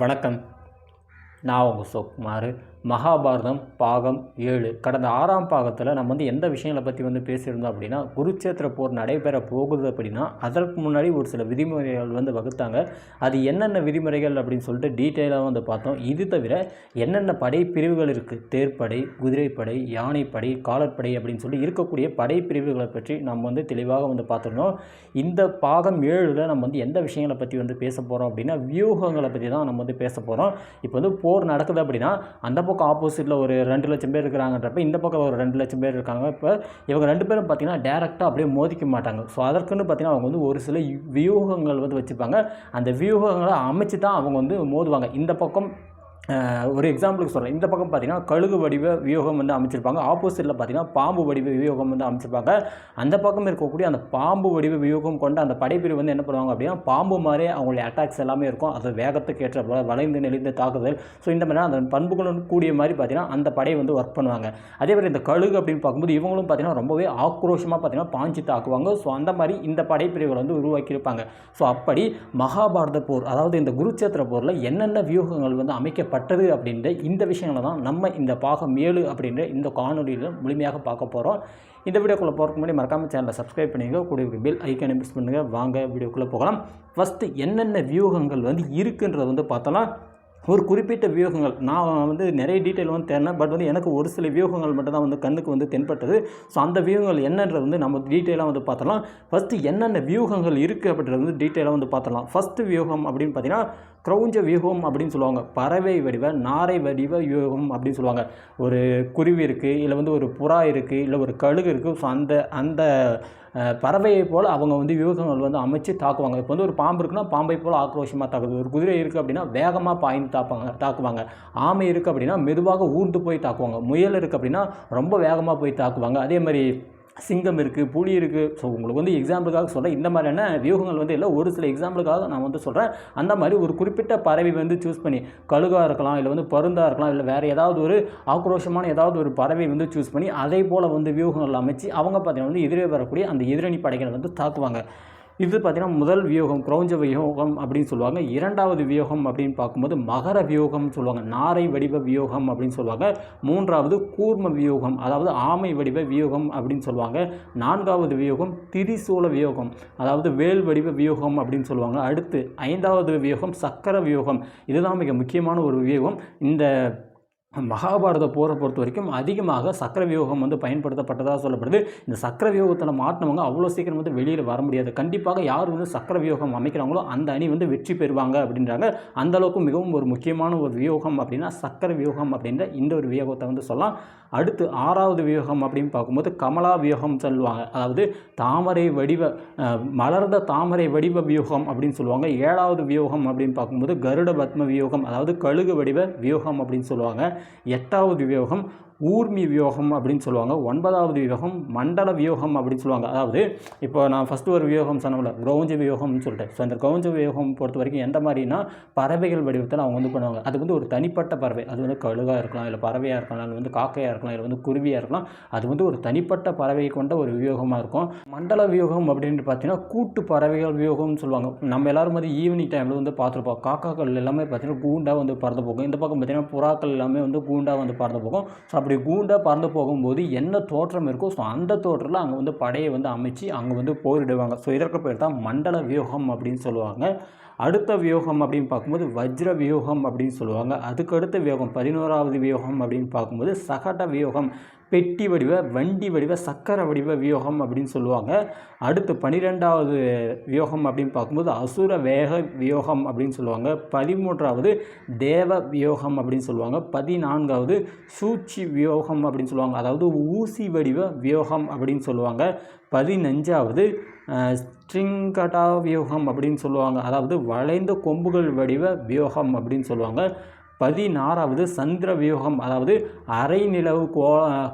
வணக்கம். நான் உங்கள் சுகுமார் மகாபாரதம் பாகம் ஏழு. கடந்த ஆறாம் பாகத்தில் நம்ம வந்து எந்த விஷயங்களை பற்றி வந்து பேசியிருந்தோம் அப்படின்னா குருச்சேத்திர போர் நடைபெற போகுது அப்படின்னா அதற்கு முன்னாடி ஒரு சில விதிமுறைகள் வந்து வகுத்தாங்க. அது என்னென்ன விதிமுறைகள் அப்படின்னு சொல்லிட்டு டீட்டெயிலாக வந்து பார்த்தோம். இது தவிர என்னென்ன படைப்பிரிவுகள் இருக்குது தேர்ப்படை குதிரைப்படை யானைப்படை காலற்படை அப்படின்னு சொல்லி இருக்கக்கூடிய படைப்பிரிவுகளை பற்றி நம்ம வந்து தெளிவாக வந்து பார்த்துருந்தோம் இந்த பாகம் ஏழில் நம்ம வந்து எந்த விஷயங்களை பற்றி வந்து பேச போகிறோம் அப்படின்னா வியூகங்களை பற்றி தான் நம்ம வந்து பேச போகிறோம் இப்போ வந்து போர் நடக்குது அப்படின்னா அந்த பக்கம் ஆப்போசிட்டில் ஒரு ரெண்டு லட்சம் பேர் இருக்கிறாங்கன்றப்ப இந்த பக்கம் ஒரு ரெண்டு லட்சம் பேர் இருக்காங்க. இப்போ இவங்க ரெண்டு பேரும் பார்த்தீங்கன்னா டேரெக்டாக அப்படியே மோதிக்க மாட்டாங்க. ஸோ அதற்குன்னு பார்த்தீங்கன்னா அவங்க வந்து ஒரு சில வியூகங்கள் வந்து வச்சுப்பாங்க. அந்த வியூகங்களை அமைச்சு தான் அவங்க வந்து மோதுவாங்க. இந்த பக்கம் ஒரு எக்ஸாம்பிளுக்கு சொல்கிறேன் இந்த பக்கம் பார்த்தீங்கன்னா கழுகு வடிவ வியூகம் வந்து அமைச்சிருப்பாங்க. ஆப்போசிட்டில் பார்த்தீங்கன்னா பாம்பு வடிவ வியூகம் வந்து அமைச்சிருப்பாங்க. அந்த பக்கம் இருக்கக்கூடிய அந்த பாம்பு வடிவ வியூகம் கொண்ட அந்த படைப்பிரிவு வந்து என்ன பண்ணுவாங்க அப்படின்னா பாம்பு மாதிரியே அவங்களுடைய அட்டாக்ஸ் எல்லாமே இருக்கும். அது வேகத்துக்கு ஏற்ற வளைந்து நெளிந்து தாக்குதல். ஸோ இந்த மாதிரி அந்த பண்புகளும் கூடிய மாதிரி பார்த்தீங்கன்னா அந்த படை வந்து ஒர்க் பண்ணுவாங்க. அதே மாதிரி இந்த கழுகு அப்படின்னு பார்க்கும்போது இவங்களும் பார்த்தீங்கன்னா ரொம்பவே ஆக்ரோஷமாக பார்த்தீங்கன்னா பாஞ்சு தாக்குவாங்க. ஸோ அந்த மாதிரி இந்த படைப்பிரிவுகளை வந்து உருவாக்கியிருப்பாங்க. ஸோ அப்படி மகாபாரத போர் அதாவது இந்த குருச்சேத்திர போரில் என்னென்ன வியூகங்கள் வந்து அமைக்க பட்டது அப்படின்ற இந்த விஷயங்களை தான் நம்ம இந்த பாகம் ஏழு அப்படின்ற இந்த காணொலியில் முழுமையாக பார்க்க போகிறோம் இந்த வீடியோக்குள்ளே போகிறதுக்கு முன்னாடி மறக்காமல் சேனலை சப்ஸ்கிரைப் பண்ணிங்க கூடிய பில் ஐக்கானை மிஸ் பண்ணுங்கள் வாங்க வீடியோக்குள்ளே போகலாம். ஃபஸ்ட்டு என்னென்ன வியூகங்கள் வந்து இருக்குன்றது வந்து பார்த்தோன்னா ஒரு குறிப்பிட்ட வியூகங்கள். நான் வந்து நிறைய டீட்டெயில் வந்து தேடினேன். பட் வந்து எனக்கு ஒரு சில வியூகங்கள் மட்டும் தான் வந்து கண்ணுக்கு வந்து தென்பட்டது. ஸோ அந்த வியூகங்கள் என்னன்றது வந்து நம்ம டீட்டெயிலாக வந்து பார்த்தலாம் ஃபஸ்ட்டு என்னென்ன வியூகங்கள் இருக்குது அப்படின்றது வந்து டீட்டெயிலாக வந்து பார்த்தலாம் ஃபஸ்ட்டு வியூகம் அப்படின்னு பார்த்தீங்கன்னா க்ரௌஞ்ச வியூகம் அப்படின்னு சொல்லுவாங்க. பறவை வடிவ நாரை வடிவ வியூகம் அப்படின்னு சொல்லுவாங்க. ஒரு குருவி இருக்குது இல்லை வந்து ஒரு புறா இருக்குது இல்லை ஒரு கழுகு இருக்குது ஸோ அந்த அந்த பறவையை போல் அவங்க வந்து வியூகங்கள் வந்து அமைச்சு தாக்குவாங்க. இப்போ வந்து ஒரு பாம்பு இருக்குன்னா பாம்பை போல் ஆக்ரோஷமாக தாக்குது. ஒரு குதிரை இருக்குது அப்படின்னா வேகமாக பாய்ந்து தாப்பாங்க தாக்குவாங்க. ஆமை இருக்குது அப்படின்னா மெதுவாக ஊர்ந்து போய் தாக்குவாங்க. முயல் இருக்குது அப்படின்னா ரொம்ப வேகமாக போய் தாக்குவாங்க. அதே மாதிரி சிங்கம் இருக்குது புலி இருக்குது ஸோ உங்களுக்கு வந்து எக்ஸாம்பிளுக்காக சொல்கிறேன் இந்த மாதிரியான வியூகங்கள் வந்து இல்லை ஒரு சில எக்ஸாம்பிளுக்காக நான் வந்து சொல்கிறேன் அந்த மாதிரி ஒரு குறிப்பிட்ட பறவை வந்து சூஸ் பண்ணி கழுகாக இருக்கலாம் இல்லை வந்து பருந்தாக இருக்கலாம் இல்லை வேறு ஏதாவது ஒரு ஆக்ரோஷமான ஏதாவது ஒரு பறவை வந்து சூஸ் பண்ணி அதே போல் வந்து வியூகங்கள் அமைச்சு அவங்க பார்த்தீங்கன்னா வந்து எதிரே வரக்கூடிய அந்த எதிரணி படைகளை வந்து தாக்குவாங்க. இது பார்த்தீங்கன்னா முதல் வியூகம் கிரௌஞ்ச வியூகம் அப்படின்னு சொல்லுவாங்க. இரண்டாவது வியூகம் அப்படின்னு பார்க்கும்போது மகர வியூகம்னு சொல்லுவாங்க. நாரை வடிவ வியூகம் அப்படின்னு சொல்லுவாங்க. மூன்றாவது கூர்ம வியூகம் அதாவது ஆமை வடிவ வியூகம் அப்படின்னு சொல்லுவாங்க. நான்காவது வியூகம் திரிசூல வியூகம் அதாவது வேல் வடிவ வியூகம் அப்படின்னு சொல்லுவாங்க. அடுத்து ஐந்தாவது வியூகம் சக்கர வியூகம். இதுதான் மிக முக்கியமான ஒரு வியூகம். இந்த மகாபாரத போரை பொறுத்த வரைக்கும் அதிகமாக சக்கர வியூகம் வந்து பயன்படுத்தப்பட்டதாக சொல்லப்படுது. இந்த சக்கர வியூகத்தில் மாட்டினவங்க அவ்வளோ சீக்கிரம் வந்து வெளியில் வர முடியாது. கண்டிப்பாக யார் வந்து சக்கர வியூகம் அமைக்கிறாங்களோ அந்த அணி வந்து வெற்றி பெறுவாங்க அப்படின்றாங்க. அந்தளவுக்கு மிகவும் ஒரு முக்கியமான ஒரு வியூகம் அப்படின்னா சக்கர வியூகம் அப்படின்ற இந்த ஒரு வியூகத்தை வந்து சொல்லலாம். அடுத்து ஆறாவது வியூகம் அப்படின்னு பார்க்கும்போது கமலா வியூகம் சொல்லுவாங்க. அதாவது தாமரை வடிவ மலர்ந்த தாமரை வடிவ வியூகம் அப்படின்னு சொல்லுவாங்க. ஏழாவது வியூகம் அப்படின்னு பார்க்கும்போது கருட பத்ம வியூகம் அதாவது கழுகு வடிவ வியூகம் அப்படின்னு சொல்லுவாங்க. எட்டாவது யோகம் ஊர்மி வியூகம் அப்படின்னு சொல்லுவாங்க. ஒன்பதாவது வியூகம் மண்டல வியூகம் அப்படின்னு சொல்லுவாங்க. அதாவது இப்போ நான் ஃபஸ்ட்டு ஒரு வியூகம் சொன்னோம்ல கவுஞ்ச வியூகம்னு சொல்லிட்டு. ஸோ அந்த கவுஞ்ச வியூகம் பொறுத்த வரைக்கும் எந்த மாதிரினா பறவைகள் வடிவத்தில் அவங்க வந்து பண்ணுவாங்க. அது வந்து ஒரு தனிப்பட்ட பறவை. அது வந்து கழுகாக இருக்கலாம் இல்லை பறவையாக இருக்கலாம் இல்லை வந்து காக்கையாக இருக்கலாம் இல்லை வந்து குருவியாக இருக்கலாம். அது வந்து ஒரு தனிப்பட்ட பறவை கொண்ட ஒரு வியூகமாக இருக்கும். மண்டல வியூகம் அப்படின்ட்டு பார்த்தீங்கன்னா கூட்டு பறவைகள் வியூகம்னு சொல்லுவாங்க. நம்ம எல்லாரும் வந்து ஈவினிங் டைமில் வந்து பார்த்துருப்போம். காக்காக்கள் எல்லாமே பார்த்தீங்கன்னா கூண்டாக வந்து பறந்து போகும். இந்த பக்கம் பார்த்தீங்கன்னா புறாக்கள் எல்லாமே வந்து கூண்டாக வந்து பறந்து போகும். ஸோ அப்படி கூண்டாக பறந்து போகும்போது என்ன தோற்றம் இருக்கோ ஸோ அந்த தோற்றத்தில் அங்கே வந்து படையை வந்து அமைச்சு அங்கே வந்து போரிடுவாங்க. ஸோ இதற்கு பேர் தான் மண்டல வியூகம் அப்படின்னு சொல்லுவாங்க. அடுத்த வியூகம் அப்படின்னு பார்க்கும்போது வஜ்ர வியூகம் அப்படின்னு சொல்லுவாங்க. அதுக்கு அடுத்த வியூகம் பதினோராவது வியூகம் அப்படின்னு பார்க்கும்போது சகட வியூகம். பெட்டி வடிவ வண்டி வடிவ சக்கர வடிவ வியூகம் அப்படின்னு சொல்லுவாங்க. அடுத்து பன்னிரெண்டாவது வியூகம் அப்படின்னு பார்க்கும்போது அசுர வேக வியூகம் அப்படின்னு சொல்லுவாங்க. பதிமூன்றாவது தேவ வியூகம் அப்படின்னு சொல்லுவாங்க. பதினான்காவது சூழ்ச்சி வியூகம் அப்படின்னு சொல்லுவாங்க. அதாவது ஊசி வடிவ வியூகம் அப்படின்னு சொல்லுவாங்க. பதினஞ்சாவது ஸ்ட்ரிங்கடா வியூகம் அப்படின்னு சொல்லுவாங்க. அதாவது வளைந்த கொம்புகள் வடிவ வியூகம் அப்படின்னு சொல்லுவாங்க. பதினாறாவது சந்திர வியூகம் அதாவது அரை நிலவு கோ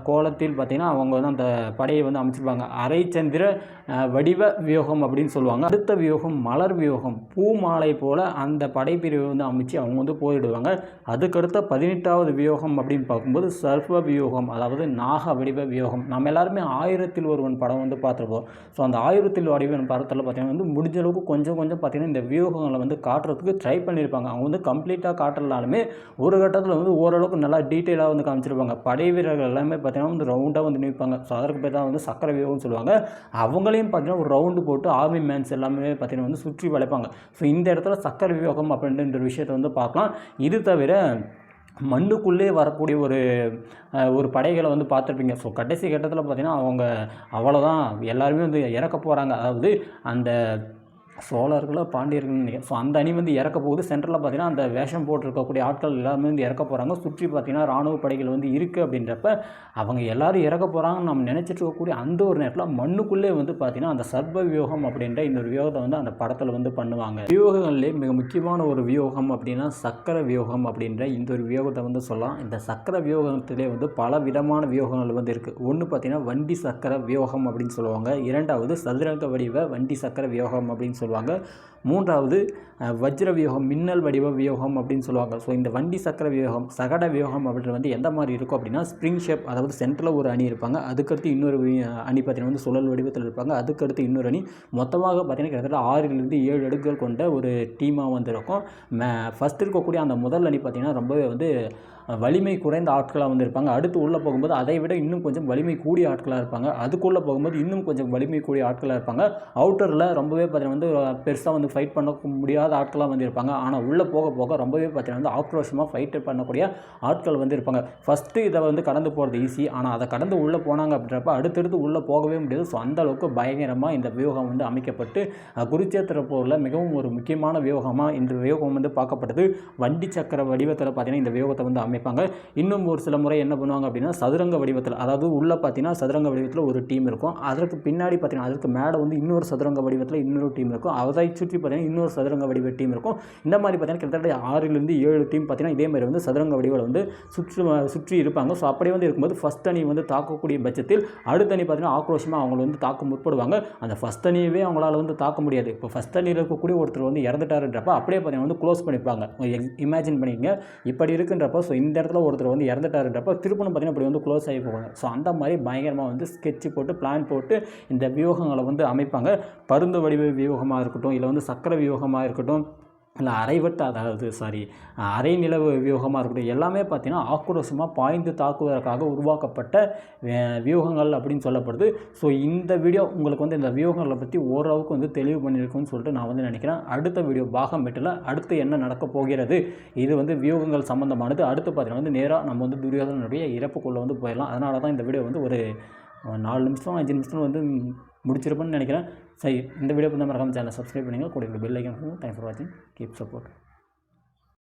கோலத்தில் பார்த்திங்கன்னா அவங்க வந்து அந்த படையை வந்து அமைச்சிருப்பாங்க. அரை சந்திர வடிவ வியூகம் அப்படின்னு சொல்லுவாங்க. அடுத்த வியூகம் மலர் வியூகம். பூ மாலை போல் அந்த படைப்பிரிவை வந்து அமைச்சு அவங்க வந்து போயிடுவாங்க அதுக்கடுத்த பதினெட்டாவது வியூகம் அப்படின்னு பார்க்கும்போது சர்வ வியூகம் அதாவது நாக வடிவ வியூகம். நம்ம எல்லாருமே ஆயிரத்தில் ஒருவன் படம் வந்து பார்த்துருப்போம். ஸோ அந்த ஆயிரத்தில் வடிவன் படத்தில் பார்த்திங்கன்னா வந்து முடிஞ்ச அளவுக்கு கொஞ்சம் கொஞ்சம் பார்த்திங்கன்னா இந்த வியூகங்களை வந்து காட்டுறதுக்கு ட்ரை பண்ணியிருப்பாங்க. அவங்க வந்து கம்ப்ளீட்டாக காட்டலாலுமே ஒரு கட்டத்தில் வந்து ஓரளவுக்கு நல்லா டீட்டெயிலாக வந்து காமிச்சிருப்பாங்க. படை வீரர்கள் எல்லாமே பார்த்தீங்கன்னா வந்து ரவுண்டாக வந்து நிற்பாங்க ஸோ அதற்கு பேர் தான் வந்து சக்கர வியூகம்னு சொல்லுவாங்க. அவங்களையும் பார்த்தீங்கன்னா ஒரு ரவுண்டு போட்டு ஆர்மி மேன்ஸ் எல்லாமே பார்த்தீங்கன்னா வந்து சுற்றி வளைப்பாங்க. ஸோ இந்த இடத்துல சக்கர வியூகம் அப்படின்ற விஷயத்தை வந்து பார்க்கலாம். இது தவிர மண்ணுக்குள்ளே வரக்கூடிய ஒரு ஒரு படைகளை வந்து பார்த்துருப்பீங்க. ஸோ கடைசி கட்டத்தில் பார்த்திங்கன்னா அவங்க அவ்வளோதான் எல்லாருமே வந்து இறக்க போகிறாங்க அதாவது அந்த சோழர்களோ பாண்டியர்கள் நினைக்கிறேன் ஸோ அந்த அணி வந்து இறக்க போகுது. சென்ட்ரலில் பார்த்தீங்கன்னா அந்த வேஷம் போட்டிருக்கக்கூடிய ஆட்கள் எல்லாருமே வந்து இறக்க போகிறாங்க சுற்றி பார்த்தீங்கன்னா ராணுவ படைகள் வந்து இருக்குது அப்படின்றப்ப அவங்க எல்லோரும் இறக்க போகிறாங்கன்னு நம்ம நினச்சிட்டு இருக்கக்கூடிய அந்த ஒரு நேரத்தில் மண்ணுக்குள்ளே வந்து பார்த்திங்கன்னா அந்த சர்வ வியூகம் அப்படின்ற இந்த ஒரு வியூகத்தை வந்து அந்த படத்தில் வந்து பண்ணுவாங்க. வியூகங்கள்லேயே மிக முக்கியமான ஒரு வியூகம் அப்படின்னா சக்கர வியூகம் அப்படின்ற இந்த ஒரு வியூகத்தை வந்து சொல்லலாம். இந்த சக்கர வியூகத்திலே வந்து பல விதமான வியூகங்கள் வந்து இருக்குது ஒன்று பார்த்திங்கன்னா வண்டி சக்கர வியூகம் அப்படின்னு சொல்லுவாங்க. இரண்டாவது சதுரங்க வடிவ வண்டி சக்கர வியூகம் அப்படின்னு சொல்லுவாங்க. சொல்லுவாங்க. மூன்றாவது வஜ்ர வியூகம் மின்னல் வடிவ வியூகம் அப்படின்னு சொல்லுவாங்க. ஸோ இந்த வண்டி சக்கர வியூகம் சகட வியூகம் அப்படின்றது வந்து எந்த மாதிரி இருக்கும் அப்படின்னா ஸ்ப்ரிங் ஷேப் அதாவது சென்டரில் ஒரு அணி இருப்பாங்க. அதுக்கடுத்து இன்னொரு அணி பார்த்திங்கன்னா வந்து சுழல் வடிவத்தில் இருப்பாங்க. அதுக்கடுத்து இன்னொரு அணி மொத்தமாக பார்த்தீங்கன்னா கிட்டத்தட்ட ஆறிலிருந்து ஏழு அடுக்குகள் கொண்ட ஒரு டீமாக வந்திருக்கும் மே ஃபஸ்ட் இருக்கக்கூடிய அந்த முதல் அணி பார்த்திங்கன்னா ரொம்பவே வந்து வலிமை குறைந்த ஆட்களாக வந்து இருப்பாங்க. அடுத்து உள்ளே போகும்போது அதை விட இன்னும் கொஞ்சம் வலிமை கூடிய ஆட்களாக இருப்பாங்க. அதுக்குள்ளே போகும்போது இன்னும் கொஞ்சம் வலிமை கூடிய ஆட்களாக இருப்பாங்க. அவுட்டரில் ரொம்பவே பார்த்தீங்கன்னா வந்து பெருசாக வந்து ஃபைட் பண்ண முடியாத ஆட்களாக வந்து இருப்பாங்க ஆனால் உள்ளே போக போக ரொம்பவே பார்த்தீங்கன்னா வந்து ஆக்ரோஷமாக ஃபைட் பண்ணக்கூடிய ஆட்கள் வந்து இருப்பாங்க ஃபஸ்ட்டு இதை வந்து கடந்து போகிறது ஈஸி ஆனால் அதை கடந்து உள்ளே போனாங்க அப்படின்றப்ப அடுத்தடுத்து உள்ளே போகவே முடியாது. ஸோ அந்த அளவுக்கு பயங்கரமாக இந்த வியூகம் வந்து அமைக்கப்பட்டு குருச்சேத்திர போரில் மிகவும் ஒரு முக்கியமான வியூகமாக இந்த வியூகம் வந்து பார்க்கப்பட்டது வண்டி சக்கர வடிவத்தில் பார்த்தீங்கன்னா இந்த வியூகத்தை வந்து அமைப்பாங்க. இன்னும் ஒரு சில முறை என்ன பண்ணுவாங்க அப்படின்னா சதுரங்க வடிவத்தில் அதாவது உள்ளே பார்த்தீங்கன்னா சதுரங்க வடிவத்தில் ஒரு டீம் இருக்கும். அதற்கு பின்னாடி பார்த்தீங்கன்னா அதற்கு மேலே வந்து இன்னொரு சதுரங்க வடிவத்தில் இன்னொரு டீம் இருக்கும் இருக்கும். அதை சுற்றி பார்த்தீங்கன்னா இன்னொரு சதுரங்க வடிவ டீம் இருக்கும். இந்த மாதிரி பார்த்தீங்கன்னா கிட்டத்தட்ட ஆறுலேருந்து ஏழு டீம் பார்த்தீங்கன்னா இதே மாதிரி வந்து சதுரங்க வடிவில் வந்து சுற்று சுற்றி இருப்பாங்க. ஸோ அப்படி வந்து இருக்கும்போது ஃபஸ்ட் அணி வந்து தாக்கக்கூடிய பட்சத்தில் அடுத்த அணி பார்த்தீங்கன்னா ஆக்ரோஷமாக அவங்களை வந்து தாக்க முற்படுவாங்க. அந்த ஃபஸ்ட் அணியவே அவங்களால வந்து தாக்க முடியாது. இப்போ ஃபஸ்ட் அணியில் இருக்கக்கூடிய ஒருத்தர் வந்து இறந்துட்டாருன்றப்ப அப்படியே பார்த்தீங்கன்னா வந்து க்ளோஸ் பண்ணிப்பாங்க. இமேஜின் பண்ணிக்கங்க. இப்படி இருக்குன்றப்போ ஸோ இந்த இடத்துல ஒருத்தர் வந்து இறந்துட்டாருன்றப்ப திருப்பணம் பார்த்திங்கன்னா இப்படி வந்து க்ளோஸ் ஆகி போவாங்க. ஸோ அந்த மாதிரி பயங்கரமாக வந்து ஸ்கெட்ச் போட்டு பிளான் போட்டு இந்த வியூகங்களை வந்து அமைப்பாங்க. பருந்து வடிவ வியூகம் வியூகமாக இருக்கட்டும் இல்லை வந்து சக்கர வியூகமாக இருக்கட்டும் இல்லை அரைவட்ட அதாவது சாரி அரை நிலவு வியூகமாக இருக்கட்டும் எல்லாமே பார்த்திங்கன்னா ஆக்ரோஷமாக பாய்ந்து தாக்குவதற்காக உருவாக்கப்பட்ட வியூகங்கள் அப்படின்னு சொல்லப்படுது. ஸோ இந்த வீடியோ உங்களுக்கு வந்து இந்த வியூகங்களை பற்றி ஓரளவுக்கு வந்து தெளிவு பண்ணியிருக்குன்னு சொல்லிட்டு நான் வந்து நினைக்கிறேன். அடுத்த வீடியோ பாகம் எட்டில் அடுத்து என்ன நடக்க போகிறது இது வந்து வியூகங்கள் சம்மந்தமானது அடுத்து பார்த்திங்கன்னா வந்து நேராக நம்ம வந்து துரியோதனுடைய இறப்புக்குள்ளே வந்து போயிடலாம். அதனால தான் இந்த வீடியோ வந்து ஒரு நாலு நிமிஷம் அஞ்சு நிமிஷம் வந்து முடிச்சிருப்பேன்னு நினைக்கிறேன். சரி இந்த வீடியோ பண்ண மறக்காமல் சேனல் சப்ஸ்கிரைப் பண்ணுங்கள் கூட பெல் ஐக்கன் தேங்க்ஸ் ஃபார் வாட்சிங் கீப் சப்போர்ட்